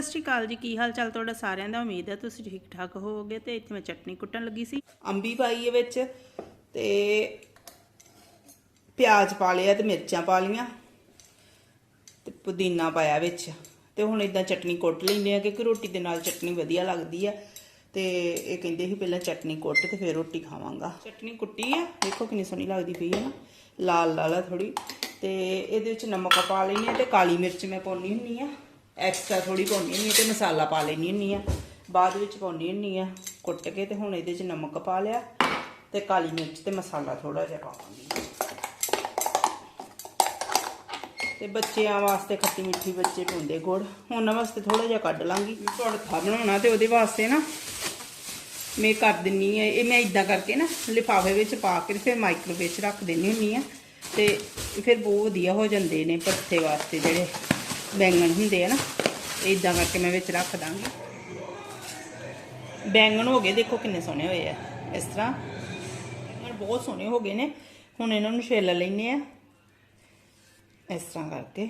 ਸਤਿ ਸ਼੍ਰੀ ਅਕਾਲ ਜੀ, ਕੀ ਹਾਲ ਚਾਲ ਤੁਹਾਡਾ ਸਾਰਿਆਂ ਦਾ? ਉਮੀਦ ਹੈ ਤੁਸੀਂ ਠੀਕ ਠਾਕ ਹੋਵੋਗੇ ਤੇ ਇੱਥੇ ਮੈਂ ਚਟਨੀ ਕੁੱਟਣ ਲੱਗੀ ਸੀ। ਅੰਬੀ ਪਾਈ ਹੈ ਵਿੱਚ ਤੇ ਪਿਆਜ਼ ਪਾ ਲਿਆ ਤੇ ਮਿਰਚਾਂ ਪਾ ਲੀਆਂ ਤੇ ਪੁਦੀਨਾ ਪਾਇਆ ਵਿੱਚ ਤੇ ਹੁਣ ਇਦਾਂ ਚਟਨੀ ਕੁੱਟ ਲੈਂਦੇ ਆ ਕਿਉਂਕਿ ਰੋਟੀ ਦੇ ਨਾਲ ਚਟਨੀ ਵਧੀਆ ਲੱਗਦੀ ਆ ਤੇ ਇਹ ਕਹਿੰਦੇ ਸੀ ਪਹਿਲਾਂ ਚਟਨੀ ਕੁੱਟ ਤੇ ਫਿਰ ਰੋਟੀ ਖਾਵਾਂਗਾ। ਚਟਨੀ ਕੁੱਟੀ ਆ ਦੇਖੋ ਕਿੰਨੀ ਸੋਹਣੀ ਲੱਗਦੀ ਪਈ ਹੈ ਨਾ ਲਾਲ ਲਾਲ ਆ ਥੋੜੀ ਤੇ ਇਹਦੇ ਵਿੱਚ ਨਮਕ ਪਾ ਲੈਣੀ ਆ ਤੇ ਕਾਲੀ ਮਿਰਚ ਮੈਂ ਪਾਉਣੀ ਹੁੰਨੀ ਆ ਐਕਸਟਰਾ ਥੋੜੀ ਪਾਉਣੀ ਹੁੰਦੀ ਆ ਤੇ ਮਸਾਲਾ ਪਾ ਲੈਣੀ ਹੁੰਦੀ ਆ। ਬਾਅਦ ਵਿੱਚ ਪਾਉਣੀ ਹੁੰਦੀ ਆ, ਕੁੱਟ ਕੇ ਤੇ ਹੁਣ ਇਹਦੇ 'ਚ ਨਮਕ ਪਾ ਲਿਆ ਤੇ ਕਾਲੀ ਮਿਰਚ ਤੇ ਮਸਾਲਾ ਥੋੜਾ ਜਿਹਾ ਪਾਵਾਂਗੀ। ਤੇ ਬੱਚਿਆਂ ਵਾਸਤੇ ਖੱਟੀ ਮਿੱਠੀ ਬੱਚੇ ਪਾਉਂਦੇ ਗੁੜ। ਉਹਨਾਂ ਵਾਸਤੇ ਥੋੜਾ ਜਿਹਾ ਕੱਢ ਲਾਂਗੀ। ਭੜਥਾ ਬਣਾਉਣਾ ਤੇ ਉਹਦੇ ਵਾਸਤੇ ਨਾ ਮੈਂ ਕਰ ਦਿੰਨੀ ਆ, ਇਹ ਮੈਂ ਇਦਾਂ ਕਰਕੇ ਨਾ ਲਿਫਾਫੇ ਵਿੱਚ ਪਾ ਕੇ ਫਿਰ ਮਾਈਕ੍ਰੋਵੇਵ ਵਿੱਚ ਰੱਖ ਦਿੰਨੀ ਹੁੰਨੀ ਆ ਤੇ ਫਿਰ ਬਹੁਤ ਵਧੀਆ ਹੋ ਜਾਂਦੇ ਨੇ ਪੱਤੇ ਵਾਸਤੇ ਜਿਹੜੇ। ਬੈਂਗਣ ਹੁੰਦੇ ਆ ਨਾ ਇਦਾਂ ਕਰਕੇ ਮੈਂ ਵਿੱਚ ਰੱਖ ਦਾਂਗੀ। ਬੈਂਗਣ ਹੋ ਗਏ, ਦੇਖੋ ਕਿੰਨੇ ਸੋਹਣੇ ਹੋਏ ਆ। ਇਸ ਤਰ੍ਹਾਂ ਬੈਂਗਣ ਬਹੁਤ ਸੋਹਣੇ ਹੋ ਗਏ ਨੇ। ਹੁਣ ਇਹਨਾਂ ਨੂੰ ਛੇਲ ਲੈਨੇ ਆ। ਇਸ ਤਰ੍ਹਾਂ ਕਰਕੇ।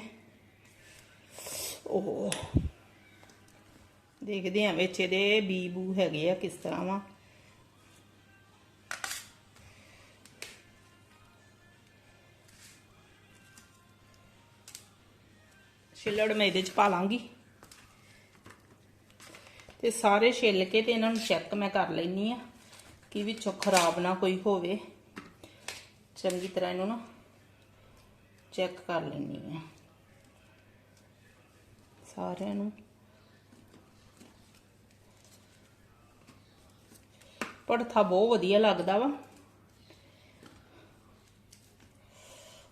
ਉਹ ਦੇਖਦੇ ਆ ਵਿੱਚ ਇਹਦੇ ਬੀ ਬੂ ਹੈਗੇ ਆ ਕਿਸ ਤਰ੍ਹਾਂ ਵਾ। ਛਿੱਲੜ ਮੈਂ ਇਹਦੇ ਚ ਪਾ ਲਾਂਗੀ। ਤੇ ਸਾਰੇ ਛਿੱਲ ਕੇ ਤੇ ਇਹਨਾਂ ਨੂੰ ਚੈੱਕ ਮੈਂ ਕਰ ਲੈਣੀ ਆ ਕਿ ਵਿੱਚੋਂ ਖਰਾਬ ਨਾ ਕੋਈ ਹੋਵੇ। ਚੰਗੀ ਤਰ੍ਹਾਂ ਇਹਨੂੰ ਨਾ ਚੈੱਕ ਕਰ ਲੈਣੀ ਆ ਸਾਰਿਆਂ ਨੂੰ। ਪੜਥਾ ਬਹੁਤ ਵਧੀਆ ਲੱਗਦਾ ਵਾ।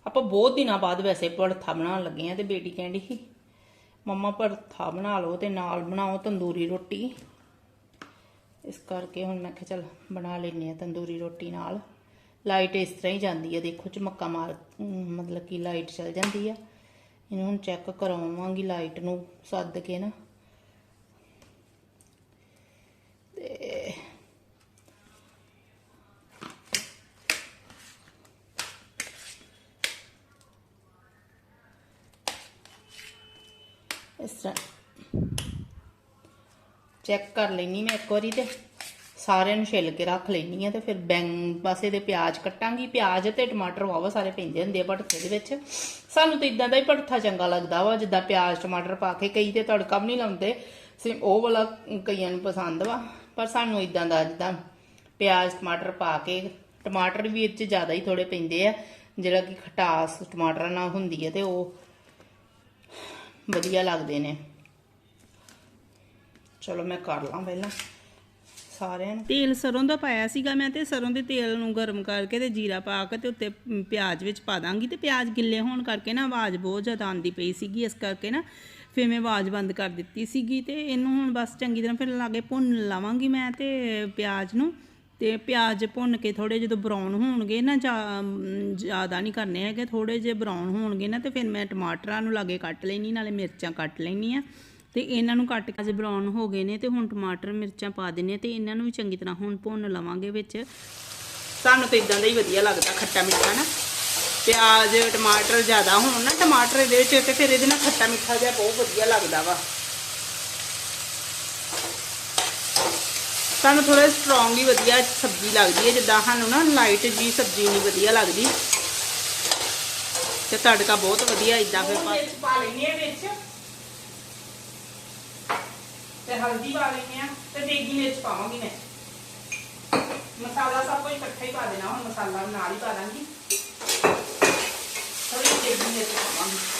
ਆਪਾਂ ਬਹੁਤ ਦਿਨਾਂ ਬਾਅਦ ਵੈਸੇ ਪੜਥਾ ਬਣਾਉਣ ਲੱਗੇ ਆ ਤੇ ਬੇਟੀ ਕਹਿੰਦੀ ਸੀ ਮੰਮਾ ਪੜਥਾ ਬਣਾ ਲਓ ਤੇ ਨਾਲ ਬਣਾਓ ਤੰਦੂਰੀ ਰੋਟੀ। ਇਸ ਕਰਕੇ ਹੁਣ ਮੈਂ ਕਿਹਾ ਚਲ ਬਣਾ ਲੈਨੇ ਆ ਤੰਦੂਰੀ ਰੋਟੀ ਨਾਲ। ਲਾਈਟ ਇਸ ਤਰ੍ਹਾਂ ਹੀ ਜਾਂਦੀ ਹੈ, ਦੇਖੋ ਚਮੱਕਾ ਮਾਰ, ਮਤਲਬ ਕਿ ਲਾਈਟ ਚਲ ਜਾਂਦੀ ਆ। ਇਹਨੂੰ ਹੁਣ ਚੈੱਕ ਕਰਾਵਾਂਗੀ ਲਾਈਟ ਨੂੰ ਸੱਦ ਕੇ ਨਾ ਤੇ ਇਸ ਤਰ੍ਹਾਂ। ਚੈੱਕ ਕਰ ਲੈਣੀ ਮੈਂ ਇੱਕ ਵਾਰੀ ਤੇ ਸਾਰਿਆਂ ਨੂੰ ਛਿੱਲ ਕੇ ਰੱਖ ਲੈਣੀ ਆ ਤੇ ਫਿਰ ਬੈਂਗ ਪਾਸੇ ਦੇ ਪਿਆਜ਼ ਕੱਟਾਂਗੀ। ਪਿਆਜ਼ ਤੇ ਟਮਾਟਰ ਵਾਵਾ ਸਾਰੇ ਪੈਂਦੇ ਹੁੰਦੇ ਆ ਭੜਥੇ ਦੇ ਵਿੱਚ। ਸਾਨੂੰ ਤਾਂ ਇਦਾਂ ਦਾ ਹੀ ਭੜਥਾ ਚੰਗਾ ਲੱਗਦਾ ਵਾ, ਜਿੱਦਾਂ ਪਿਆਜ਼, ਟਮਾਟਰ ਪਾ ਕੇ ਕਈ ਤੇ ਤੜਕਾ ਵੀ ਨਹੀਂ ਲਾਉਂਦੇ। ਸਿਮ ਉਹ ਵਾਲਾ ਕਈਆਂ ਨੂੰ ਪਸੰਦ ਵਾ, ਪਰ ਸਾਨੂੰ ਇਦਾਂ ਦਾ ਜਿੱਦਾਂ ਪਿਆਜ਼, ਟਮਾਟਰ ਪਾ ਕੇ ਟਮਾਟਰ ਵੀ ਇਹ ਚ ਜ਼ਿਆਦਾ ਹੀ ਥੋੜੇ ਪੈਂਦੇ ਆ, ਜਿਹੜਾ ਕਿ ਖਟਾਸ ਟਮਾਟਰਾਂ ਨਾਲ ਹੁੰਦੀ ਹੈ ਤੇ ਉਹ ਵਧੀਆ ਲੱਗਦੇ ਨੇ। ਚਲੋ ਮੈਂ ਕਰ ਲਾਂ ਪਹਿਲਾਂ ਸਾਰਿਆਂ ਨੂੰ। ਤੇਲ ਸਰੋਂ ਦਾ ਪਾਇਆ ਸੀਗਾ ਮੈਂ ਤੇ ਸਰੋਂ ਦੇ ਤੇਲ ਨੂੰ ਗਰਮ ਕਰਕੇ ਤੇ ਜੀਰਾ ਪਾ ਕੇ ਤੇ ਉੱਤੇ ਪਿਆਜ਼ ਵਿੱਚ ਪਾ ਦਾਂਗੀ ਤੇ ਪਿਆਜ਼ ਗਿੱਲੇ ਹੋਣ ਕਰਕੇ ਨਾ ਆਵਾਜ਼ ਬਹੁਤ ਜ਼ਿਆਦਾ ਆਉਂਦੀ ਪਈ ਸੀਗੀ, ਇਸ ਕਰਕੇ ਨਾ ਫਿਰ ਮੈਂ ਆਵਾਜ਼ ਬੰਦ ਕਰ ਦਿੱਤੀ ਸੀਗੀ ਤੇ ਇਹਨੂੰ ਹੁਣ ਬਸ ਚੰਗੀ ਤਰ੍ਹਾਂ ਫਿਰ ਲਾਗੇ ਭੁੰਨ ਲਾਵਾਂਗੀ ਮੈਂ ਤੇ ਪਿਆਜ਼ ਨੂੰ। ਤੇ ਪਿਆਜ਼ ਭੁੰਨ ਕੇ ਥੋੜੇ ਜਦੋਂ ਬਰਾਊਨ ਹੋਣਗੇ ਨਾ ਜ਼ਿਆਦਾ ਨਹੀਂ ਕਰਨੇ ਹੈਗੇ ਥੋੜੇ ਜਿਹੇ ਬਰਾਊਨ ਹੋਣਗੇ ਨਾ ਤੇ ਫਿਰ ਮੈਂ ਟਮਾਟਰਾਂ ਨੂੰ ਲਾਗੇ ਕੱਟ ਲੈਣੀ ਨਾਲੇ ਮਿਰਚਾਂ ਕੱਟ ਲੈਣੀ ਆ ਤੇ ਇਹਨਾਂ ਨੂੰ ਕੱਟ ਕੇ ਬਰਾਊਨ ਹੋ ਗਏ ਨੇ ਤੇ ਹੁਣ ਟਮਾਟਰ, ਮਿਰਚਾਂ ਪਾ ਦਿੰਨੇ ਤੇ ਇਹਨਾਂ ਨੂੰ ਵੀ ਚੰਗੀ ਤਰ੍ਹਾਂ ਹੁਣ ਭੁੰਨ ਲਵਾਂਗੇ ਵਿੱਚ। ਸਾਨੂੰ ਤਾਂ ਇਦਾਂ ਦਾ ਹੀ ਵਧੀਆ ਲੱਗਦਾ ਖੱਟਾ ਮਿੱਠਾ ਨਾ। ਪਿਆਜ਼, ਟਮਾਟਰ ਜ਼ਿਆਦਾ ਹੋਣ ਨਾ ਟਮਾਟਰ ਇਹਦੇ ਵਿੱਚ ਤੇ ਫਿਰ ਇਹਦੇ ਨਾਲ ਖੱਟਾ ਮਿੱਠਾ ਜਿਹਾ ਬਹੁਤ ਵਧੀਆ ਲੱਗਦਾ ਵਾ। ਸਾਨੂੰ ਥੋੜਾ ਸਟਰੋਂਗ ਹੀ ਵਧੀਆ ਸਬਜ਼ੀ ਲੱਗਦੀ ਹੈ, ਜਿੱਦਾਂ ਸਾਨੂੰ ਨਾ ਲਾਈਟ ਜੀ ਸਬਜ਼ੀ ਨਹੀਂ ਵਧੀਆ ਲੱਗਦੀ। ਤੇ ਤੜਕਾ ਬਹੁਤ ਵਧੀਆ ਇਦਾਂ ਫਿਰ ਪਾ ਲੈਣੀ ਹੈ ਵਿੱਚ। ਤੇ ਹਲਦੀ ਪਾ ਲੈਣੀ ਆ ਤੇ ਦੇਗੀ ਮਿਰਚ ਪਾਵਾਂਗੀ ਮੈਂ। ਮਸਾਲਾ ਸਭ ਕੁਝ ਇਕੱਠਾ ਹੀ ਪਾ ਦੇਣਾ, ਹੁਣ ਮਸਾਲਾ ਨਾਲ ਹੀ ਪਾ ਦਾਂਗੀ। ਥੋੜੀ ਦੇਗੀ ਮਿਰਚ ਪਾਵਾਂਗੀ।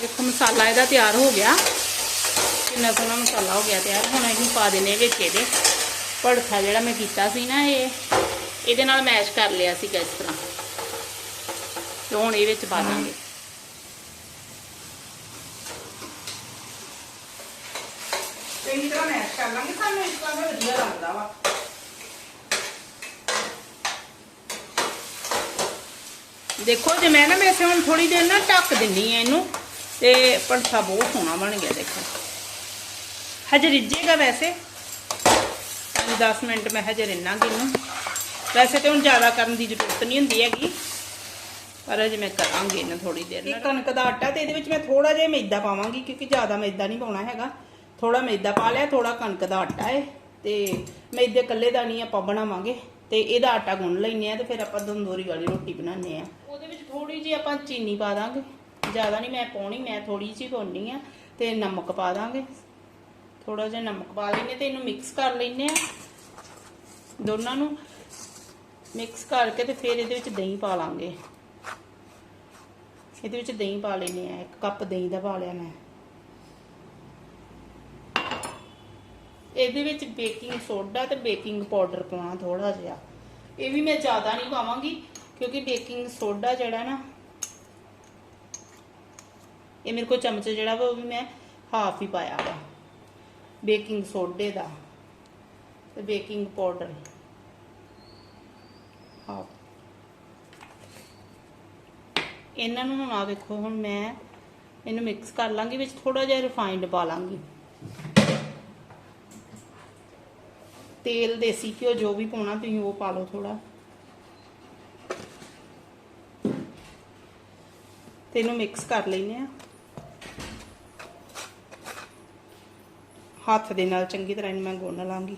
ਦੇਖੋ ਮਸਾਲਾ ਇਹਦਾ ਤਿਆਰ ਹੋ ਗਿਆ। ਕਿੰਨਾ ਸੋਹਣਾ ਮਸਾਲਾ ਹੋ ਗਿਆ ਤਿਆਰ। ਹੁਣ ਇਹਨੂੰ ਪਾ ਦੇਣੇ ਵਿੱਚ ਇਹਦੇ। ਭੜਥਾ ਜਿਹੜਾ ਮੈਂ ਕੀਤਾ ਸੀ ਨਾ ਇਹ ਇਹਦੇ ਨਾਲ ਮੈਸ਼ ਕਰ ਲਿਆ ਸੀ ਇਸ ਤਰ੍ਹਾਂ। ਤੇ ਹੁਣ ਇਹ ਵਿੱਚ ਪਾ ਦਾਂਗੇ। ਚੰਗੀ ਤਰ੍ਹਾਂ ਮੈਸ਼ ਕਰ ਲਾਂਗੇ। ਸਾਨੂੰ ਇਸ ਤਰ੍ਹਾਂ ਦਾ ਵਧੀਆ ਲੱਗਦਾ ਵਾ। ਦੇਖੋ ਜੇ ਮੈਂ ਨਾ ਵੈਸੇ ਹੁਣ ਥੋੜੀ ਦੇਰ ਨਾ ਢੱਕ ਦਿੰਨੀ ਆ ਇਹਨੂੰ ਤੇ ਭੜਥਾ ਬਹੁਤ ਸੋਹਣਾ ਬਣ ਗਿਆ ਦੇਖੋ। ਹਜੇ ਰਿੱਝੇਗਾ ਵੈਸੇ। 10 ਮਿੰਟ ਮੈਂ ਹਜੇ ਰਿੰਨਾਂਗੀ ਇਹਨੂੰ ਵੈਸੇ ਤੇ ਹੁਣ ਜ਼ਿਆਦਾ ਕਰਨ ਦੀ ਜ਼ਰੂਰਤ ਨਹੀਂ ਹੁੰਦੀ ਹੈਗੀ। ਪਰ ਅਜੇ ਮੈਂ ਕਰਾਂਗੀ ਨਾ ਥੋੜੀ ਦੇਰ ਇਹ ਕਣਕ ਦਾ ਆਟਾ ਤੇ ਇਹਦੇ ਵਿੱਚ ਮੈਂ ਥੋੜਾ ਜਿਹਾ ਮੈਦਾ ਪਾਵਾਂਗੀ ਕਿਉਂਕਿ ਜ਼ਿਆਦਾ ਮੈਦਾ ਨਹੀਂ ਪਾਉਣਾ ਹੈਗਾ। ਥੋੜਾ ਮੈਦਾ ਪਾ ਲਿਆ ਥੋੜਾ ਕਣਕ ਦਾ ਆਟਾ ਹੈ ਤੇ ਮੈਦੇ ਕੱਲੇ ਦਾ ਨਹੀਂ ਆਪਾਂ ਬਣਾਵਾਂਗੇ। ਤੇ ਇਹਦਾ ਆਟਾ ਗੁੰਨ ਲੈਨੇ ਆ ਤੇ ਫਿਰ ਆਪਾਂ ਤੰਦੂਰੀ ਵਾਲੀ ਰੋਟੀ ਬਣਾਉਂਦੇ ਆ। ਉਹਦੇ ਵਿੱਚ ਥੋੜੀ ਜਿਹੀ ਆਪਾਂ ਚੀਨੀ ਪਾ ਦਾਂਗੇ। ਜ਼ਿਆਦਾ ਨਹੀਂ ਮੈਂ ਪਾਉਣੀ, ਮੈਂ ਥੋੜੀ ਜਿਹੀ ਪਾਉਣੀ ਆ ਤੇ ਨਮਕ ਪਾ ਦਾਂਗੇ। ਥੋੜਾ ਜਿਹਾ ਨਮਕ ਪਾ ਲੈਨੇ ਤੇ ਇਹਨੂੰ ਮਿਕਸ ਕਰ ਲੈਨੇ ਆ ਦੋਨਾਂ ਨੂੰ। ਮਿਕਸ ਕਰਕੇ ਤੇ ਫਿਰ ਇਹਦੇ ਵਿੱਚ ਦਹੀਂ ਪਾ ਲਾਂਗੇ। ਇਹਦੇ ਵਿੱਚ ਦਹੀਂ ਪਾ ਲੈਨੇ ਆ ਇੱਕ ਕੱਪ ਦਹੀਂ ਦਾ ਪਾ ਲਿਆ ਮੈਂ। ਇਹਦੇ ਵਿੱਚ ਬੇਕਿੰਗ ਸੋਡਾ ਤੇ ਬੇਕਿੰਗ ਪਾਊਡਰ ਪਾਉਣਾ ਥੋੜਾ ਜਿਹਾ। ਇਹ ਵੀ ਮੈਂ ਜ਼ਿਆਦਾ ਨਹੀਂ ਪਾਵਾਂਗੀ ਕਿਉਂਕਿ ਬੇਕਿੰਗ ਸੋਡਾ ਜਿਹੜਾ ਨਾ ਇਹ ਮੇਰੇ ਕੋਲ ਚਮਚ ਜਿਹੜਾ ਵਾ ਉਹ ਵੀ ਮੈਂ ਹਾਫ ਹੀ ਪਾਇਆ ਵਾ। ਬੇਕਿੰਗ ਸੋਡੇ ਦਾ ਤੇ ਬੇਕਿੰਗ ਪਾਊਡਰ ਹਾਫ ਇਹਨਾਂ ਨੂੰ ਹੁਣ ਆ ਵੇਖੋ ਹੁਣ ਮੈਂ ਇਹਨੂੰ ਮਿਕਸ ਕਰ ਲਾਂਗੀ, ਵਿੱਚ ਥੋੜਾ ਜਿਹਾ ਰਿਫਾਈਨਡ ਪਾ ਲਾਂਗੀ। ਤੇਲ ਦੇਸੀ ਘਿਓ ਜੋ ਵੀ ਪਾਉਣਾ, ਤੁਸੀਂ ਉਹ ਪਾ ਲਓ ਥੋੜਾ ਤੇ ਇਹਨੂੰ ਮਿਕਸ ਕਰ ਲੈਨੇ ਆ। ਹੱਥ ਦੇ ਨਾਲ ਚੰਗੀ ਤਰ੍ਹਾਂ ਇਹਨੂੰ ਮੈਂ ਗੁੰਨ ਲਾਂਗੀ।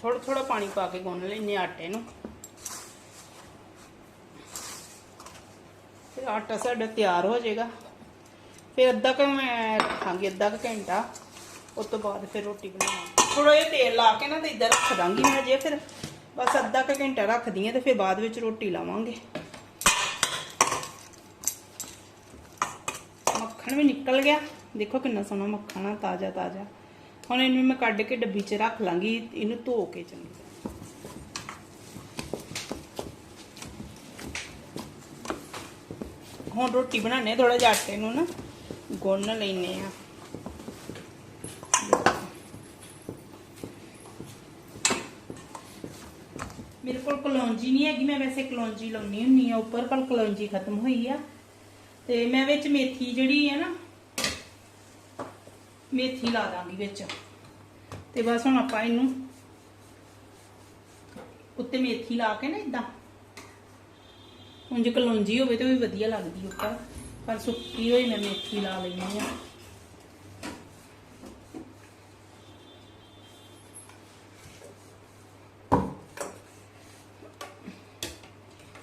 ਥੋੜਾ ਥੋੜਾ ਪਾਣੀ ਪਾ ਕੇ ਗੁੰਨ ਲੈਨੇ ਆਟੇ ਨੂੰ। ਫਿਰ ਆਟਾ ਸਾਡਾ ਤਿਆਰ ਹੋ ਜਾਏਗਾ। ਫਿਰ ਅੱਧਾ ਕੁ ਮੈਂ ਰੱਖਾਂਗੀ, ਅੱਧਾ ਕੁ ਘੰਟਾ। ਉਸ ਤੋਂ ਬਾਅਦ ਫਿਰ ਰੋਟੀ ਬਣਾਵਾਂਗੀ। ਥੋੜਾ ਜਿਹਾ ਤੇਲ ਲਾ ਕੇ ਨਾ ਤੇ ਇੱਧਰ ਰੱਖ ਦਾਂਗੀ ਮੈਂ ਜੇ ਫਿਰ। ਬਸ ਅੱਧਾ ਕੁ ਘੰਟਾ ਰੱਖਦੀ ਆ ਤੇ ਫਿਰ ਬਾਅਦ ਵਿੱਚ ਰੋਟੀ ਲਾਵਾਂਗੇ। ਮੱਖਣ ਵੀ ਨਿਕਲ ਗਿਆ। ਦੇਖੋ ਕਿੰਨਾ ਸੋਹਣਾ ਮੱਖਣ ਆ, ਤਾਜ਼ਾ ਤਾਜ਼ਾ। ਹੁਣ ਇਹਨੂੰ ਮੈਂ ਕੱਢ ਕੇ ਡੱਬੀ 'ਚ ਰੱਖ ਲਾਂਗੀ, ਇਹਨੂੰ ਧੋ ਕੇ ਚੰਗੀ ਤਰ੍ਹਾਂ। ਹੁਣ ਰੋਟੀ ਬਣਾਣੇ ਥੋੜਾ ਜਿਹਾ ਆਟੇ ਨੂੰ ਨਾ ਗੁੰਨ ਲੈਨੇ ਆ ਮੇਰੇ ਕੋਲ ਕਲੌਂਜੀ ਨਹੀਂ ਹੈਗੀ, ਮੈਂ ਵੈਸੇ ਕਲੌਂਜੀ ਲਾਉਣੀ ਹੁੰਨੀ ਆ, ਉੱਪਰ ਪਰ ਕਲੌਂਜੀ ਖਤਮ ਹੋਈ ਆ। ਤੇ ਮੈਂ ਵਿੱਚ ਮੇਥੀ ਜਿਹੜੀ ਹੈ ਨਾ, ਮੇਥੀ ਲਾ ਦਾਂਗੀ ਵਿੱਚ। ਤੇ ਬਸ ਹੁਣ ਆਪਾਂ ਇਹਨੂੰ ਉੱਤੇ ਮੇਥੀ ਲਾ ਕੇ ਨਾ ਇਦਾਂ ਉਂਝ ਕਲੌਂਜੀ ਹੋਵੇ ਤੇ ਉਹ ਵੀ ਵਧੀਆ ਲੱਗਦੀ ਉੱਪਰ। ਪਰ ਸੁੱਕੀ ਹੋਈ ਮੈਂ ਮੇਥੀ ਲਾ ਲੈਣੀ ਆ।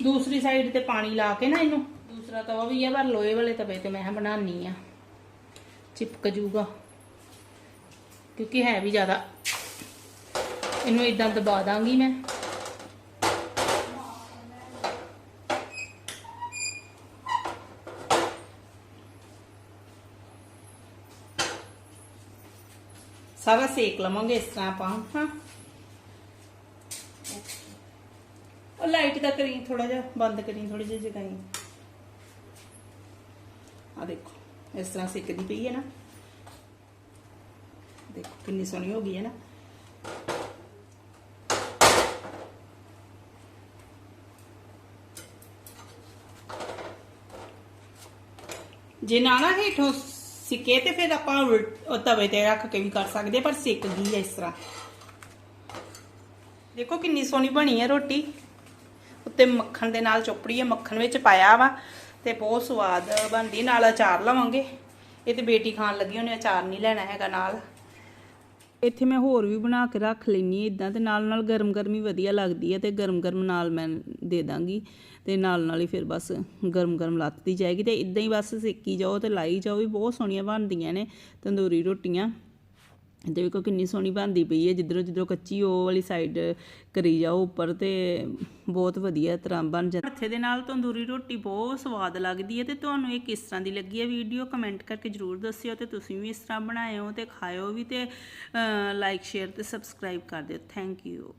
ਦੂਸਰੀ ਸਾਈਡ ਤੇ ਪਾਣੀ ਲਾ ਕੇ ਨਾ ਇਹਨੂੰ। ਦੂਸਰਾ ਤਵਾ ਵੀ ਆ, ਪਰ ਲੋਹੇ ਵਾਲੇ ਤਵੇ ਤੇ ਮੈਂ ਬਣਾਉਣੀ ਆ। ਚਿਪਕ ਜੂਗਾ ਕਿਉਂਕਿ ਹੈ ਵੀ ਜ਼ਿਆਦਾ। ਇਹਨੂੰ ਇਦਾਂ ਦਬਾ ਦਾਂਗੀ ਮੈਂ। ਸਾਰਾ ਸੇਕ ਲਵਾਂਗੇ ਇਸ ਤਰ੍ਹਾਂ ਆਪਾਂ, ਹਾਂ ਉਹ ਲਾਈਟ ਦਾ ਕਰੀ ਥੋੜਾ ਜਿਹਾ ਬੰਦ ਕਰੀ ਥੋੜੀ ਜਿਹੀ ਜਗਾਈ। ਆ ਦੇਖੋ, ਇਸ ਤਰ੍ਹਾਂ ਸਿੱਕਦੀ ਪਈ ਹੈ ਨਾ। ਦੇਖੋ, ਕਿੰਨੀ ਸੋਹਣੀ ਹੋ ਗਈ ਹੈ ਨਾ। ਜੇ ਨਾ ਨਾ ਹੇਠੋਂ ਸਿੱਕੇ ਤੇ ਫਿਰ ਆਪਾਂ ਉਲਟ- ਉਹ ਤਵੇ ਤੇ ਰੱਖ ਕੇ ਵੀ ਕਰ ਸਕਦੇ ਪਰ ਸਿੱਕ ਗਈ ਹੈ ਇਸ ਤਰ੍ਹਾਂ। ਦੇਖੋ, ਕਿੰਨੀ ਸੋਹਣੀ ਬਣੀ ਹੈ ਰੋਟੀ। ਉੱਤੇ ਮੱਖਣ ਦੇ ਨਾਲ ਚੋਪੜੀ ਹੈ ਮੱਖਣ ਵਿੱਚ ਪਾਇਆ ਵਾ ਤੇ ਬਹੁਤ ਸਵਾਦ ਬਣਦੀ, ਨਾਲ ਅਚਾਰ ਲਵਾਂਗੇ। ਇਹ ਤੇ ਬੇਟੀ ਖਾਣ ਲੱਗੀ, ਉਹਨੇ ਅਚਾਰ ਨਹੀਂ ਲੈਣਾ ਹੈਗਾ ਨਾਲ। ਇੱਥੇ ਮੈਂ ਹੋਰ ਵੀ ਬਣਾ ਕੇ ਰੱਖ ਲੈਣੀ ਇਦਾਂ ਤੇ ਨਾਲ ਨਾਲ ਗਰਮ ਗਰਮੀ ਵਧੀਆ ਲੱਗਦੀ ਹੈ ਤੇ ਗਰਮ ਗਰਮ ਨਾਲ ਮੈਂ ਦੇ ਦਾਂਗੀ। ਤੇ ਨਾਲ ਨਾਲ ਹੀ ਫਿਰ ਬਸ ਗਰਮ ਗਰਮ ਲੱਤਦੀ ਜਾਏਗੀ, ਤੇ ਇਦਾਂ ਹੀ ਬਸ ਸੇਕੀ ਜਾਓ ਤੇ ਲਾਈ ਜਾਓ, ਵੀ ਬਹੁਤ ਸੋਹਣੀਆਂ ਬਣਦੀਆਂ ਨੇ ਤੰਦੂਰੀ ਰੋਟੀਆਂ। ਤੇ ਵੇਖੋ ਕਿੰਨੀ ਸੋਹਣੀ ਬਣਦੀ ਪਈ ਹੈ। ਜਿੱਧਰੋਂ ਜਿੱਧਰੋਂ ਕੱਚੀ ਉਹ ਵਾਲੀ ਸਾਈਡ ਕਰੀ ਜਾਓ ਉੱਪਰ ਤੇ ਬਹੁਤ ਵਧੀਆ ਤਰ੍ਹਾਂ ਬਣ ਜਾਂਦਾ ਹੱਥੇ ਦੇ ਨਾਲ ਤੰਦੂਰੀ ਰੋਟੀ ਬਹੁਤ ਸਵਾਦ ਲੱਗਦੀ ਹੈ ਤੇ ਤੁਹਾਨੂੰ ਇਹ ਕਿਸ ਤਰ੍ਹਾਂ ਦੀ ਲੱਗੀ ਹੈ ਵੀਡੀਓ ਕਮੈਂਟ ਕਰਕੇ ਜਰੂਰ ਦੱਸਿਓ ਤੇ ਤੁਸੀਂ ਵੀ ਇਸ ਤਰ੍ਹਾਂ ਬਣਾਇਓ ਤੇ ਖਾਇਓ ਵੀ ਤੇ ਲਾਈਕ ਸ਼ੇਅਰ ਤੇ ਸਬਸਕ੍ਰਾਈਬ ਕਰ ਦਿਓ। Thank you